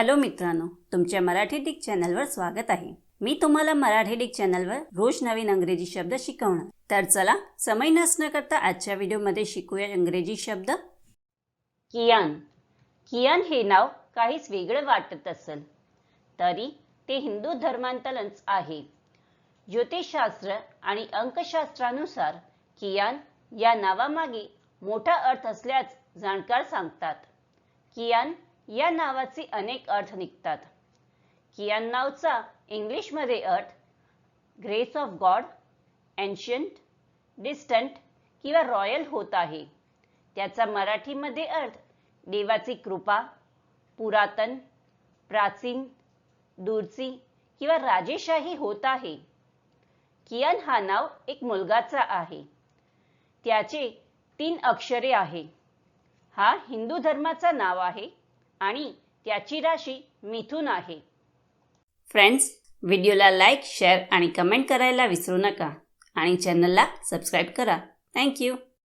Hello मित्रांनो तुमच्या Marathi Dick चॅनलवर स्वागत आहे. मी तुम्हाला मराठी डिक चॅनलवर रोज नवीन अंग्रेजी शब्द शिकवणार. तर चला समय नसणं करता आजच्या व्हिडिओमध्ये शिकूया इंग्रजी शब्द. कियान. कियान हे नाव काहीच वेगळं वाटत असेल तरी ते हिंदू धर्मांतलंच आहे. ज्योतिषशास्त्र आणि अंकशास्त्रानुसार कियान या नावामागे मोठा अर्थ असल्याच जाणकार सांगतात. कियान या नावाचे अनेक अर्थ निघतात. कियान नावचा इंग्लिशमध्ये अर्थ grace of God ancient distant किंवा रॉयल होत आहे. त्याचा मराठीमध्ये अर्थ देवाची कृपा पुरातन प्राचीन दूरची किंवा राजेशाही होत आहे. कियान हा नाव एक मुलगाचा आहे. त्याचे तीन अक्षरे आहे. हा हिंदू धर्माचा नाव आहे. आणि त्याची राशी मिथून आहे. फ्रेंड्स व्हिडिओला लाईक शेअर आणि कमेंट करायला विसरू नका. आणि चॅनलला सबस्क्राईब करा. थँक्यू